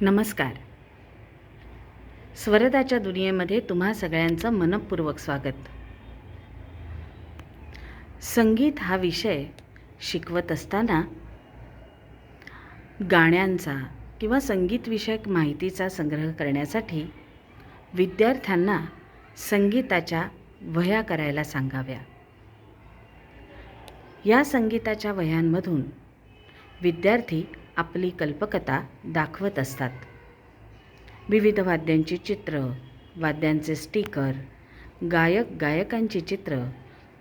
नमस्कार. स्वरदाच्या दुनियेमध्ये तुम्हा सगळ्यांचं मनपूर्वक स्वागत. संगीत हा विषय शिकवत असताना गाण्यांचा किंवा संगीतविषयक माहितीचा संग्रह करण्यासाठी विद्यार्थ्यांना संगीताच्या वह्या करायला सांगाव्या. या संगीताच्या वह्यांमधून विद्यार्थी आपली कल्पकता दाखवत असतात. विविध वाद्यांची चित्र वाद्यांचे स्टिकर गायक गायकांची चित्र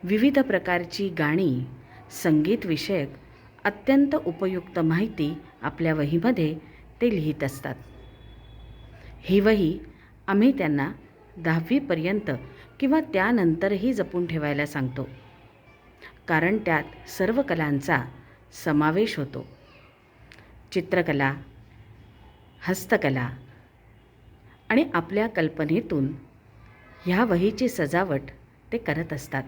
विविध प्रकारची गाणी संगीतविषयक अत्यंत उपयुक्त माहिती आपल्या वहीमध्ये ते लिहित असतात. ही वही आम्ही त्यांना दहावीपर्यंत किंवा त्यानंतरही जपून ठेवायला सांगतो. कारण त्यात सर्व कलांचा समावेश होतो. चित्रकला हस्तकला आणि आपल्या कल्पनेतून ह्या वहीची सजावट ते करत असतात.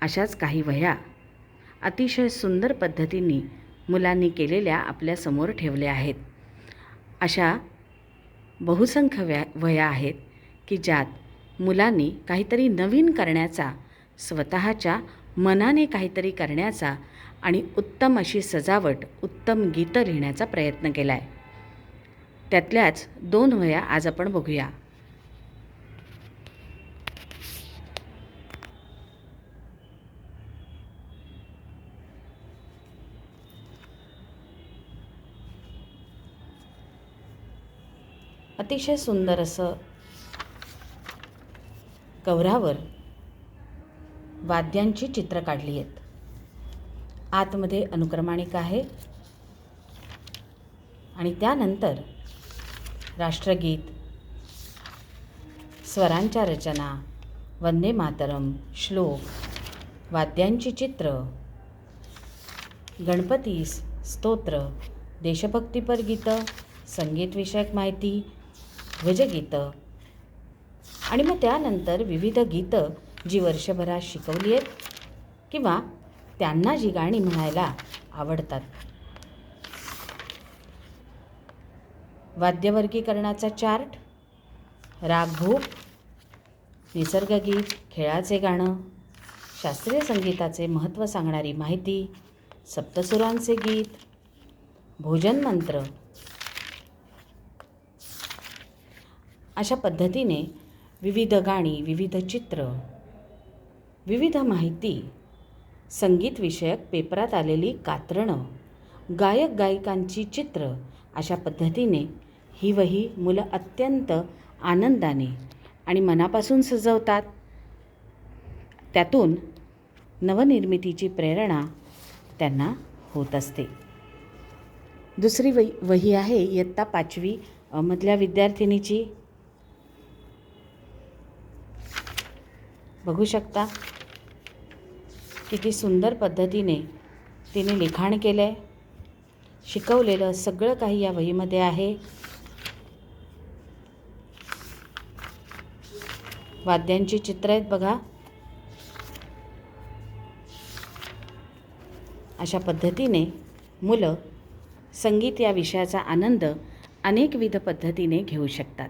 अशाच काही वह्या अतिशय सुंदर पद्धतीने मुलांनी केलेल्या आपल्यासमोर ठेवल्या आहेत. अशा बहुसंख्य व्या वह्या आहेत की ज्यात मुलांनी काहीतरी नवीन करण्याचा स्वतःच्या मनाने काहीतरी करण्याचा आणि उत्तम अशी सजावट उत्तम गीतं लिहिण्याचा प्रयत्न केला आहे त्यातल्याच दोन वया आज आपण बघूया. अतिशय सुंदर असं कवरावर वाद्यांची चित्र काढली आहेत. आतमध्ये अनुक्रमाणिका आहे. आणि त्यानंतर राष्ट्रगीत स्वरांच्या रचना वंदे मातरम श्लोक वाद्यांची चित्र गणपतीस स्तोत्र देशभक्तीपर गीतं संगीतविषयक माहिती ध्वजगीतं आणि मग त्यानंतर विविध गीतं जी वर्षभरात शिकवली आहेत किंवा त्यांना जी गाणी म्हणायला आवडतात. वाद्यवर्गीकरणाचा चार्ट रागभूप निसर्गगीत खेळाचे गाणं शास्त्रीय संगीताचे महत्त्व सांगणारी माहिती सप्तसुरांचे गीत भोजन मंत्र. अशा पद्धतीने विविध गाणी विविध चित्र विविध माहिती. संगीतविषयक पेपरात आलेली कात्रणं गायक गायिकांची चित्र अशा पद्धतीने ही वही मुलं अत्यंत आनंदाने आणि मनापासून सजवतात. त्यातून नवनिर्मितीची प्रेरणा त्यांना होत असते. दुसरी वही वही आहे इयत्ता पाचवी मधल्या विद्यार्थिनीची. बघू शकता किती सुंदर पद्धतीने तिने लिखाण केलं आहे शिकवलेलं सगळं काही या वहीमध्ये आहे. वाद्यांची चित्र आहेत बघा. अशा पद्धतीने मुलं संगीत या विषयाचा आनंद अनेकविध पद्धतीने घेऊ शकतात.